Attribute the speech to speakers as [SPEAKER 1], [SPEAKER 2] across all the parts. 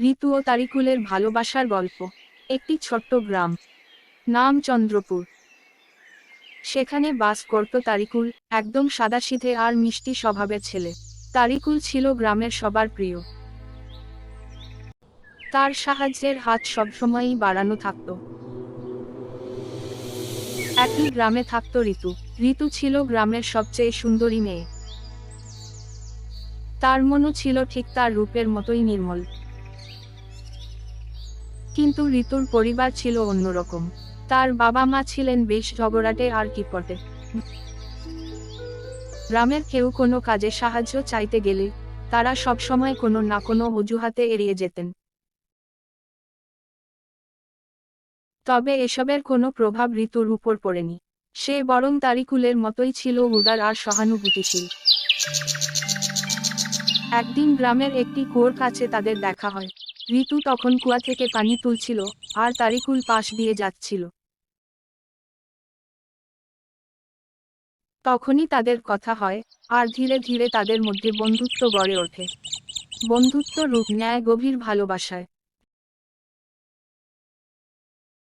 [SPEAKER 1] ঋতু ও তারিকুলের ভালোবাসার গল্প। একটি ছোট্ট গ্রাম। নাম চন্দ্রপুর। সেখানে বাস করত তারিকুল, একদম সাদাসিধে আর মিষ্টি স্বভাবের ছেলে। তারিকুল ছিল গ্রামের সবার প্রিয়। তার সাহায্যের হাত সবসময়ই বাড়ানো থাকত। একই গ্রামে থাকত ঋতু। ঋতু ছিল গ্রামের সবচেয়ে সুন্দরী মেয়ে। তার মনও ছিল ঠিক তার রূপের মতোই নির্মল। কিন্তু ঋতুর পরিবার ছিল অন্যরকম। তার বাবা মা ছিলেন বেশ ঝগড়াটে আর কিপটে। গ্রামের কেউ কোনো কাজে সাহায্য চাইতে গেলে তারা সবসময় কোনো না কোনো অজুহাতে এড়িয়ে যেতেন। তবে এসবের কোনো প্রভাব ঋতুর উপর পড়েনি। সে বরং তারিকুলের মতোই ছিল উদার আর সহানুভূতিশীল। একদিন গ্রামের একটি কুয়োর কাছে তাদের দেখা হয়। ঋতু তখন কুয়া থেকে পানি তুলছিল, আর তারিকুল পাশ দিয়ে যাচ্ছিল। তখনই তাদের কথা হয়, আর ধীরে ধীরে তাদের মধ্যে বন্ধুত্ব গড়ে ওঠে। বন্ধুত্ব রূপ নেয় গভীর ভালোবাসায়।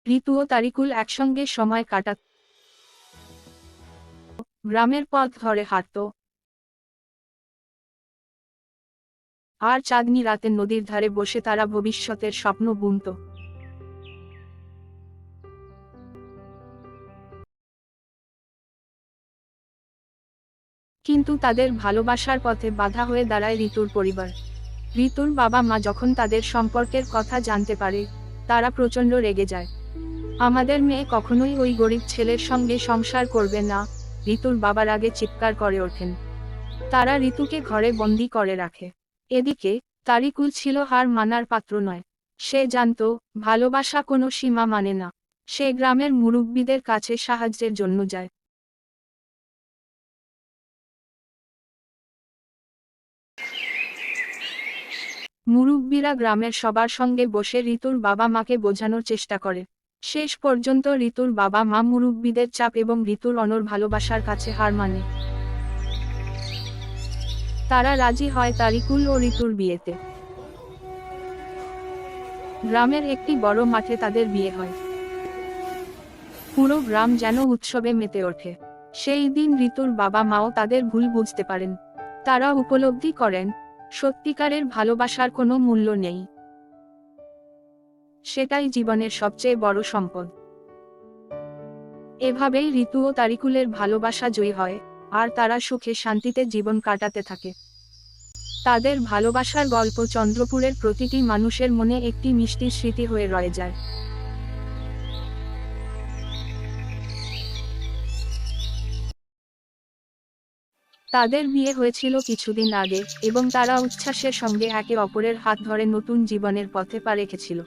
[SPEAKER 1] ঋতু ও তারিকুল একসঙ্গে সময় কাটাত। গ্রামের পথ ধরে হাঁটত। আর চাঁদনি রাতে নদীর ধারে বসে তারা ভবিষ্যতের স্বপ্ন বুনত। কিন্তু তাদের ভালোবাসার পথে বাধা হয়ে দাঁড়ায় ঋতুর পরিবার। ঋতুর বাবা মা যখন তাদের সম্পর্কের কথা জানতে পারে, তারা প্রচণ্ড রেগে যায়। আমাদের মেয়ে কখনোই ওই গরিব ছেলের সঙ্গে সংসার করবে না, ঋতুর বাবার আগে চিৎকার করে ওঠেন। তারা ঋতুকে ঘরে বন্দি করে রাখে। এদিকে, তারিকুল ছিল হার মানার পাত্র নয়। সে জানত, ভালোবাসা কোনো সীমা মানে না। সে গ্রামের মুরব্বীদের কাছে সাহায্যের জন্য যায়। মুরব্বীরা গ্রামের সবার সঙ্গে বসে ঋতুর বাবা মাকে বোঝানোর চেষ্টা করে। শেষ পর্যন্ত ঋতুর বাবা মা মুরব্বীদের চাপ এবং ঋতুর অনর ভালোবাসার কাছে হার মানে। তারা রাজি হয় তারিকুল ও ঋতুর বিয়েতে। গ্রামের একটি বড় মাঠে তাদের বিয়ে হয়। পুরো গ্রাম যেন উৎসবে মেতে ওঠে। সেই দিন ঋতুর বাবা মাও তাদের ভুল বুঝতে পারেন। তারা উপলব্ধি করেন, সত্যিকারের ভালোবাসার কোনো মূল্য নেই। সেটাই জীবনের সবচেয়ে বড় সম্পদ। এভাবেই ঋতু ও তারিকুলের ভালোবাসা জয়ী হয়। আর তারা সুখে শান্তিতে জীবন কাটাতে থাকে। তাদের ভালোবাসার গল্প চন্দ্রপুরের প্রতিটি মানুষের মনে একটি মিষ্টি স্মৃতি হয়ে রয়ে যায়। তাদের বিয়ে হয়েছিল কিছুদিন আগে এবং তারা উচ্ছ্বাসের সঙ্গে একে অপরের হাত ধরে নতুন জীবনের পথে পা রেখেছিল।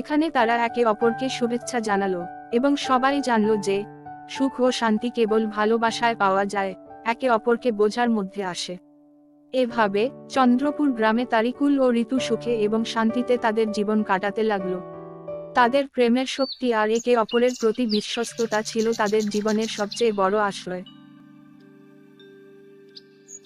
[SPEAKER 1] এখানে তারা একে অপরকে শুভেচ্ছা জানালো, এবং সবাই জানলো যে, সুখ ও শান্তি কেবল ভালোবাসায় পাওয়া যায়, একে অপরকে বোঝার মধ্যে আসে। এভাবে, চন্দ্রপুর গ্রামে তারিকুল ও ঋতু সুখে এবং শান্তিতে তাদের জীবন কাটাতে লাগল। তাদের প্রেমের শক্তি আর একে অপরের প্রতি বিশ্বস্ততা ছিল তাদের জীবনের সবচেয়ে বড় আশ্রয়।